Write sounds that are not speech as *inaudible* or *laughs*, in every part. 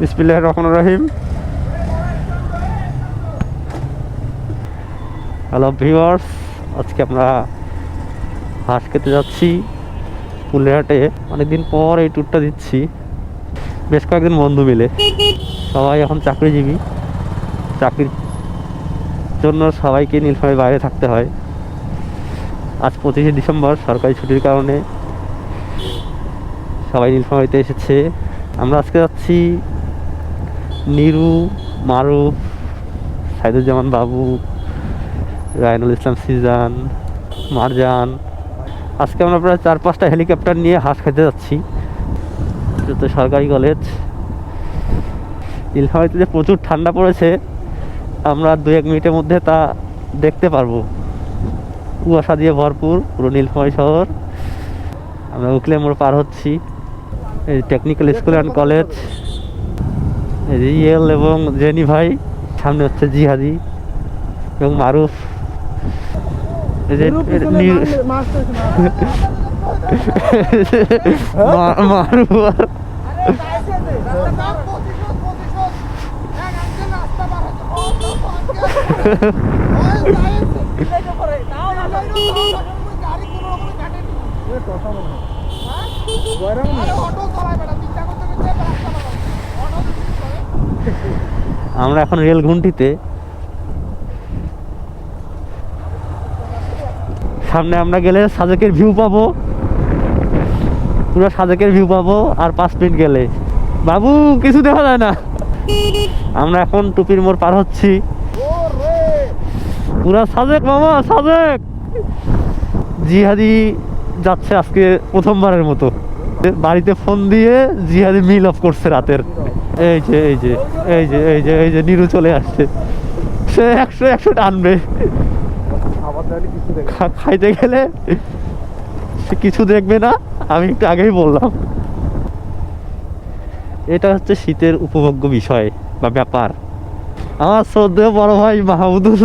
বিসমিল্লাহ রহমান রহিম। Hello viewers আজকে আমরা হাঁস খেতে যাচ্ছি পুলেহাটে অনেকদিন পর এই ট্যুরটা দিচ্ছি। বেশ কয়েকদিন বন্ধু মিলে। সবাই এখন চাকরিজীবী। চাকরির জন্য সবাইকে নীলফামারীর বাইরে থাকতে হয়। আজ পঁচিশে ডিসেম্বর, সরকারি ছুটির কারণে সবাই নীলফামারীতে এসেছে। আমরা আজকে যাচ্ছি নিরু, মারুফ, সাইদুজ্জামান বাবু, রায়নুল ইসলাম সিজান, মারজান। আজকে আমরা প্রায় চার, পাঁচটা হেলিকপ্টার নিয়ে হাঁস খেতে যাচ্ছি। তো সরকারি কলেজ নীলফামারীতে যে প্রচুর ঠান্ডা পড়েছে, আমরা দু এক মিনিটের মধ্যে তা দেখতে পারব। কুয়াশা দিয়ে ভরপুর পুরো নীলফামারী শহর। আমরা উকলে মোড় পার হচ্ছি। এই টেকনিক্যাল স্কুল অ্যান্ড কলেজ ইয়েল এবং জেনি ভাই সামনে হচ্ছে জিহাদি এবং মারুফ মারুফ আর আমরা এখন রেল ঘুমটিতে সামনে আমরা গেলে সাজেকের ভিউ পাবো। পুরো সাজেকের ভিউ পাবো আর পাঁচ মিনিট গেলে। বাবু, কিছু দেখা যায় না। আমরা এখন টুপির মোড় পার হচ্ছি। পুরা সাজেক মামা, সাজেক। জিহাদি যাচ্ছে আজকে প্রথমবারের মতো। বাড়িতে ফোন দিয়ে জিহাদি মিল অফ করছে রাতের। এই যে এই যে এই যে এই যে এই যে, নিরু চলে আসছে। সে একশো একশো টানবে খাইতে গেলে সে কিছু দেখবে না, আমি একটু আগেই বললাম। এটা হচ্ছে শীতের উপভোগ্য বিষয় বা ব্যাপার। আমার শ্রদ্ধেয় বড় ভাই মাহমুদুল,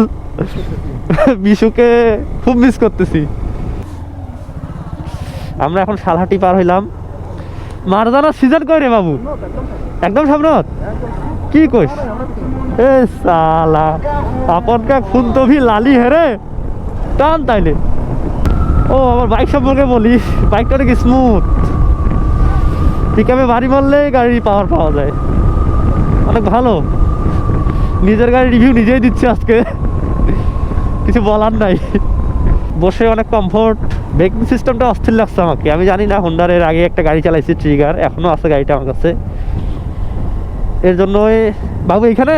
বিশুকে খুব মিস করতেছি। আমরা এখন সালহাটি পার হইলাম। মারদানা সিজন কই রে বাবু? একদম সামনত? কি কইস? এ সালা, আপন কা খুন তো ভি লালি হেরে টান তাইলে। ও আমার বাইক সম্পর্কে বলি বাইকটা অনেক স্মুথ পিকআপে বাড়ি মারলে গাড়ির পাওয়ার পাওয়া যায়। অনেক ভালো। নিজের গাড়ির রিভিউ নিজেই দিচ্ছি আজকে। কিছু বলার নাই। বসে অনেক কমফোর্ট ব্রেকিং সিস্টেমটা অস্থির লাগছে আমাকে। আমি জানি না হোন্ডার এর আগে একটা গাড়ি চালাইছি ট্রিগার এখনও আছে গাড়িটা আমার কাছে। এর জন্য বাবু, এখানে?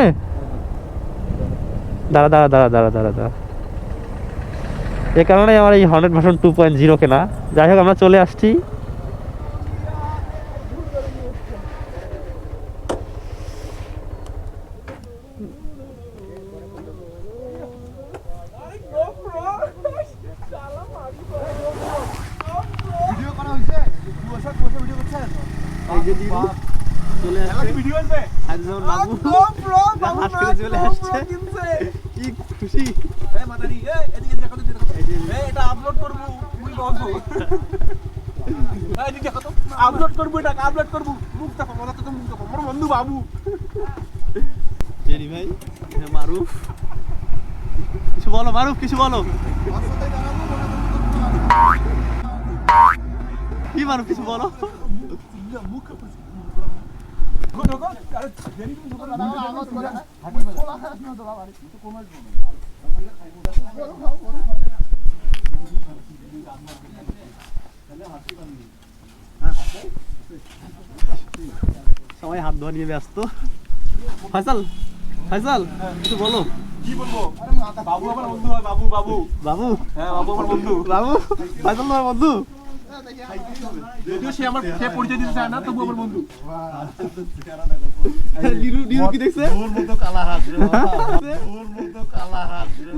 দাঁড়া দাঁড়া দাঁড়া দাঁড়া দাঁড়া দাঁড়া। এ কারণে আমার এই hundred version two point zero কেনা। যাই হোক, আমরা চলে আসছি। আসছে হাজিজামান বাবু হাঁস খেতে চলে আসছে। কি খুশি। আপলোড করব এটা আপলোড করব। মুখ দেখো মজা তো মুখ দেখো। আমার বন্ধু বাবু। জেরি ভাই মারুফ। কিছু বলো মারুফ কিছু বলো। কি মারুফ কিছু বলো। সবাই হাত ধোয়া নিয়ে ব্যস্ত। ফয়সাল ফয়সাল কিছু বলো। কি বলব? বাবু আমার বন্ধু বাবু বাবু। বাবু? হ্যাঁ বাবু আমার বন্ধু। বাবু? ফয়সাল তোমার বন্ধু? যদিও সে আমার সে পরিচয় দিতে চায় না তবু আমার বন্ধু। নিরু কি দেখছে? ওর মতো কালা হাত রে। ওর মতো কালা হাত রে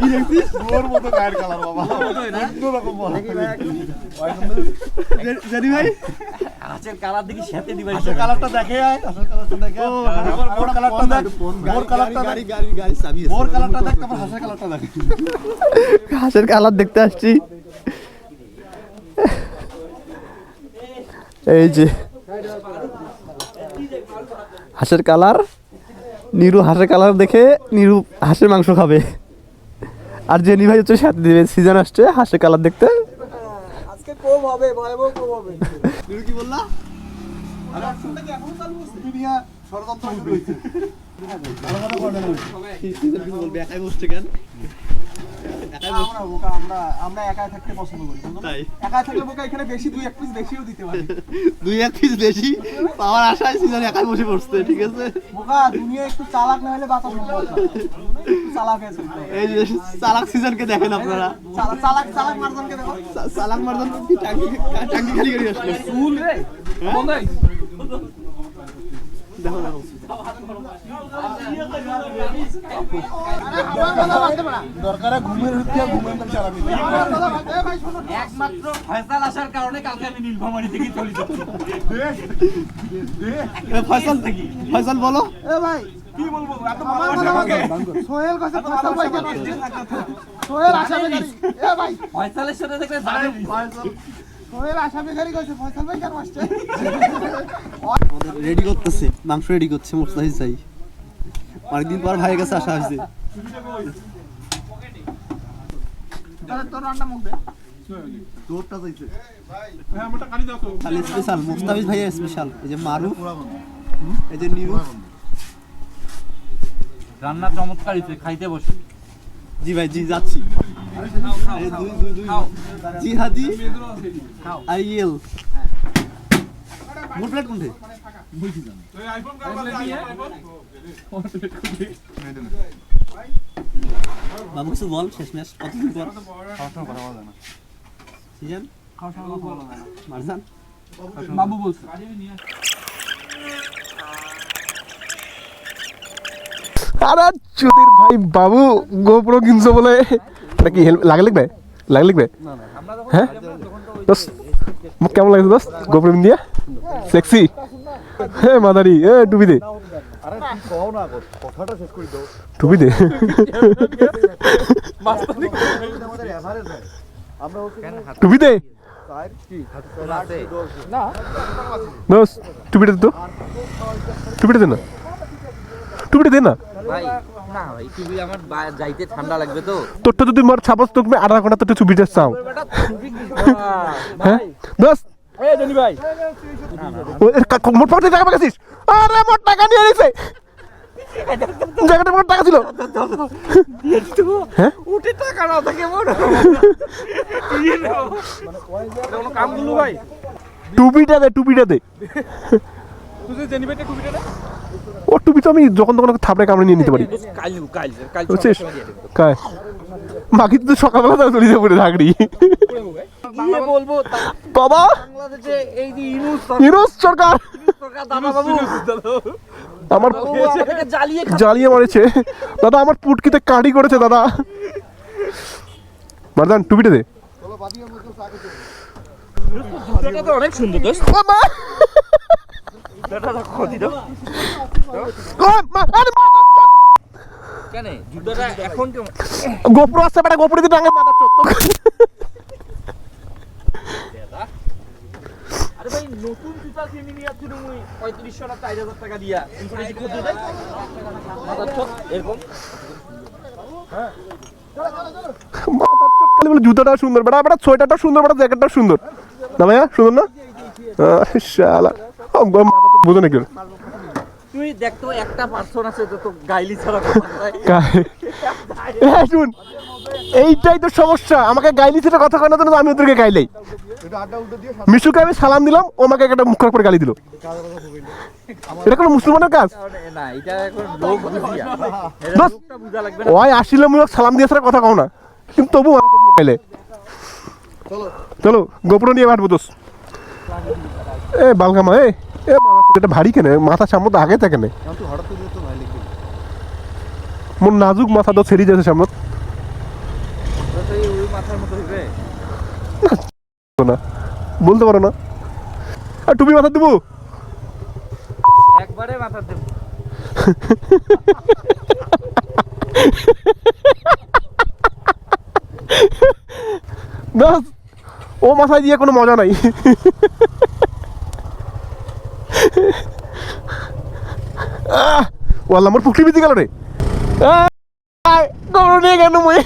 কি দেখছিস? ওর মতো গায়ের কালার বাবা। অন্যরকম বলা। ভাই? হাঁসের কালার দেখি সাথে দিবা। আসল কালারটা দেখে আয় আসল কালারটা দেখে মোর কালারটা দেখ মোর কালারটা গাড়ি গাড়ি গাড়ি চাবি মোর কালারটা দেখ তারপর হাসের কালারটা দেখ। হাঁসের কালার দেখতে আসছি। এই যে হাঁসের কালার। নিরু হাঁসের কালার দেখে নিরু হাঁসের মাংস খাবে। আর জেনি ভাই হচ্ছে সাথে দেবে সিজন আসছে হাঁসের কালার দেখতে। হবে ভয়াবহ হবে। তুমি কি বললা? বসছে আমরা বোকা আমরা আমরা একাই থাকতে পছন্দ করি একাই থাকলে বোকা এখানে বেশি দুই এক পিস বেশিও দিতে পারি। দুই এক পিস বেশি? পাওয়ার আশায় সিজন একাই বসে পড়ছে ঠিক আছে? বোকা দুনিয়া একটু চালাক না হলে বাঁচা সম্ভব না চালাক হয়ে চলতে হবে। এই যে চালাক সিজনকে দেখেন আপনারা। চালাক চালাক চালাক দেখো। চালাক মারদান কি টাঙ্কি টাঙ্কি খালি করে আসলো। চুল রে দেখো দেখো। দরকার ঘুমের হচ্ছে ঘুমের তো মিলে একমাত্র ফয়সাল আসার কারণে কালকে আমি নীলফামারি থেকে চলে যাচ্ছি। ফয়সাল ফয়সাল বলো। এ ভাই কি বলব? এত ভালোবাসে আমাকে সোহেল কাছে ফসল ভাই সোহেল গাড়ি। এ ভাই। ফয়সালের সাথে দেখলে জানেন সোহেল গাড়ি কইছে ফসল ভাই কেন আসছে? রেডি করতেছে মাংস রেডি করছে মোস্তাহি চাই অনেকদিন পর ভাইয়ের কাছে আসা হয়েছে। তোর রান্না মুখ দে। তোরটা চাইছে হ্যাঁ মোটা কালি দাও তো খালি স্পেশাল মোস্তাফিজ ভাইয়ের স্পেশাল এই যে মারুফ এই যে নিরু রান্না চমৎকার হয়েছে খাইতে বসে। জি ভাই জি যাচ্ছি। এই দুই দুই দুই জি হাদি আইএল। মোট প্লেট কোনটে? বাবু কিছু বল শেষ ম্যাচ কতদিন পর? সিজন? মারজান? বাবু বলছে। আরে চুদির ভাই বাবু গোপ্রো কিনছো বলে। এটা কি লাগে লিখবে? লাগে লিখবে? হ্যাঁ? দোস্ত, মোক কেমন লাগছে দোস্ত? গোপ্রো দিয়া? সেক্সি? হে মাদারি, এ টুপি দে। টুপি দে। টুপি দে। দোস্ত, টুপিটা দে তো। টুপিটা দে না। টুপিটা দে না। ভাই না ভাই তুমি আমার যাইতে ঠান্ডা লাগবে তো। তোরটা যদি মোর ছাপস তোকে আধা ঘণ্টা তোরটা ছবিটা চাও হ্যাঁ? কা- মোট পকেটে টাকা পাকাছিস আরে মোট টাকা নিয়ে নিছে। জায়গাটা মোট টাকা ছিল। হ্যাঁ? উঠে টাকা না থাকে মনে কামগুলো ভাই। টুপিটা দে টুপিটা দে। তুই জেনি বেটা টুপিটা ও টুপি তো আমি যখন তখন থাপড়ে কামড়ে নিয়ে নিতে পারি। কাল কাল কাল বুঝছিস কায় বাকি তো সকালবেলা তারা চলে যাবে ঝাগড়ি বলব বাবা! এই যে ইনুস সরকার আমার জ্বালিয়ে জ্বালিয়ে মারেছে। দাদা আমার পুটকিতে কাঁড়ি করেছে দাদা। মারদান টুপিটা দে। অনেক সুন্দর গোপ্রো আসছে বেটা গোপ্রো দিয়ে টাঙ্গে মাথা চোদ্দ আরে ভাই নতুন জুতা কিনে নিয়ে যাচ্ছি তুমি পঁয়ত্রিশশো না চার হাজার টাকা দিয়া কিন্তু বেশি ক্ষতি দেয় মাথার চোখ এরকম মাথার চোখ খালি বলে জুতাটা সুন্দর বেটা সোয়েটারটা সুন্দর বেটা জ্যাকেটটা সুন্দর না ভাইয়া, সুন্দর না? শালা মাথা বোঝো নাকি? তুই দেখতো একটা পার্সন আছে তো তো গাইলি ছাড়া শুন এইটাই তো সমস্যা। আমাকে গাইলি সেটা কথা কয় না তো আমি ওদেরকে গাইলাই। মিশুকে আমি সালাম দিলাম ও আমাকে একটা মুখ করে গালি দিল। এটা কোনো মুসলমানের কাজ? কারণ এ না এটা এখন লোক বুঝিয়া। এটা দোস্ত, লোকটা বুঝা লাগবে না। ওই আসলে মুখ সালাম দিয়ে ছাড়া কথা কও না। কিন্তু তবু আমাকে গাইলে। চলো। গোপ্রো নিয়ে বাঁটবো দোষ এ বালগামা এ। এ মাথা এটা ভারী কেন? মাথা সামনে আগে থাকে না। মোর নাজুক মাথা তো ছেড়ে যাচ্ছে সামনে ওটা তো এই ওই মাথার মতো হইবে। না বলতে পারো না। আর টুপি মাথা দেবো? একবারে মাথা দেব। ও মাথায় দিয়ে কোনো মজা নাই। ওয়াল্লা আমার পুকলি বিতে গেল রে। নিয়ে কেন মই।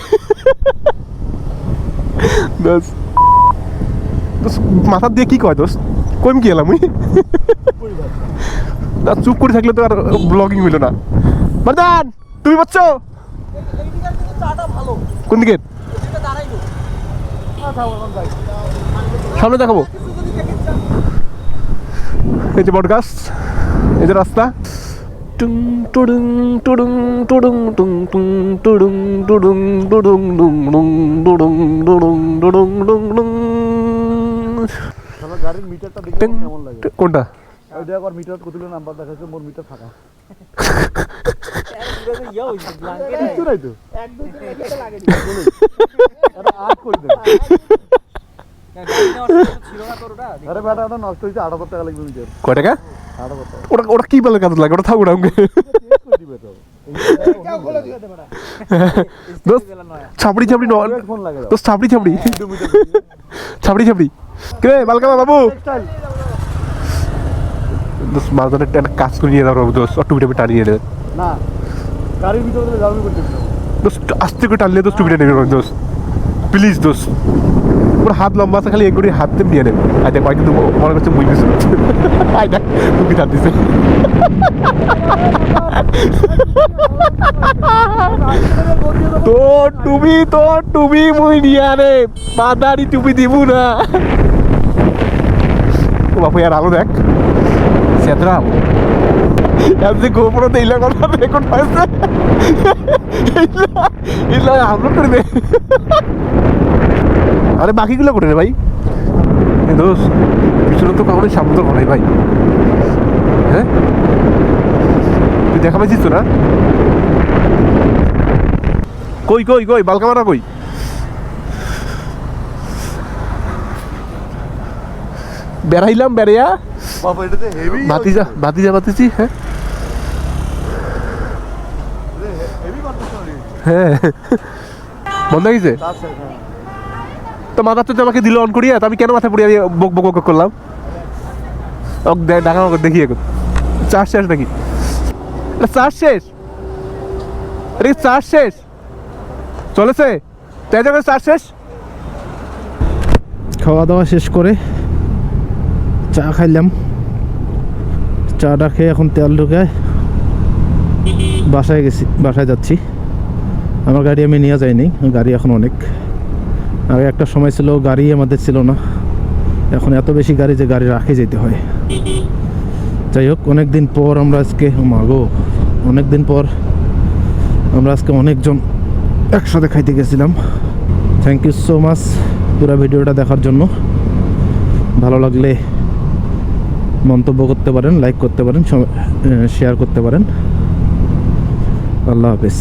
দোস মাথা দিয়ে কি কয় দোস কইম কি এলাম না, চুপ করে থাকলে তো আর ব্লগিং হইল না। মারদান, তুমি পাচ্ছ? কোন দিকে সামনে দেখাবো। এই যে বটগাছ, এই যে রাস্তা। টুং টুডুং টুডুং টুডুং টুং টুং টুডুং টুডুং টুডুং ডুং ডুং টুডুং টুডুং টুডুং ডুং ডুং গাড়ির মিটারটা দেখে টিং, কেমন লাগে টি- কোনটা? *laughs* ওই দেখ আর মিটার কতগুলো নাম্বার দেখাচ্ছে মোর মিটার ফাঁকা কিচ্ছু নাই তো এটা আট করে দেবে? ওটা আরে বেটা এটা নষ্ট হয়েছে আট হাজার টাকা লাগবে মিটার কয় টাকা? আট হাজার টাকা। ওটা ওটা কি বলে কাজ লাগে? ওটা থাকুক না আমাকে ছাপড়ি ছাপড়ি দোস্ত ছাপড়ি ছাপড়ি। ছাপড়ি ছাপড়ি। কে বাবু। দোস্ত মাঝখানে একটা একটা কাজ করে নিয়ে যাব দোস্ত। টুপিটা টানিয়ে দেবে না গাড়ির ভিতরে দিলে যাবে করতে দিবে দোস্ত আস্তে করে টানলে দোস্ত টুপিটা নেবে দোস্ত। প্লিজ দোস্ত। ওর হাত লম্বা আছে খালি এগুলি হাত দিয়ে নিয়ে নেবে আই দেখ কিন্তু মনে করছে মুই গেছে *laughs* আই দেখ টুপি টান দিছে। তো টুপি তো টুপি মুই নিয়ে রে মাদারি টুপি দিব না। বাপু আর আলো দেখ। সেতরাম এমনি গোপরতে ইলা কথা রেকর্ড হয়েছে ইলা আপলোড করে দে। আরে বাকিগুলো করে রে ভাই? দোষ পিছনে তো কখনোই তো নাই ভাই। হ্যাঁ? তুই দেখা পাইছিস তো না? কই কই কই বালকামারা কই? বেড়াইলাম বেড়াইয়া। ভাতিজা ভাতিজা ভাতিজি হ্যাঁ? হ্যাঁ। বন্ধ হয়ে গেছে? তো মাথা তো আমাকে দিল অন করিয়া, তো আমি কেন মাথা পড়ি বক বক বক করলাম? ডাকা আমাকে দেখি এখন। চার্জ শেষ নাকি? চার্জ শেষ? কি চার্জ শেষ? চলেছে? তাই যাবে চার্জ শেষ? খাওয়া দাওয়া শেষ করে চা খাইলাম। চাটা খেয়ে এখন তেল ঢুকায় বাসায় গেছি, বাসায় যাচ্ছি। আমার গাড়ি আমি নিয়ে যাইনি, গাড়ি এখন অনেক। আগে একটা সময় ছিল গাড়ি আমাদের ছিল না। এখন এত বেশি গাড়ি যে গাড়ি রাখে যেতে হয়। যাই হোক অনেক দিন পর আমরা আজকে মাগো অনেক দিন পর আমরা আজকে অনেকজন একসাথে খাইতে গেছিলাম। থ্যাংক ইউ সো মাচ পুরো ভিডিওটা দেখার জন্য। ভালো লাগলে মন্তব্য করতে পারেন লাইক করতে পারেন শেয়ার করতে পারেন। আল্লাহ হাফিজ।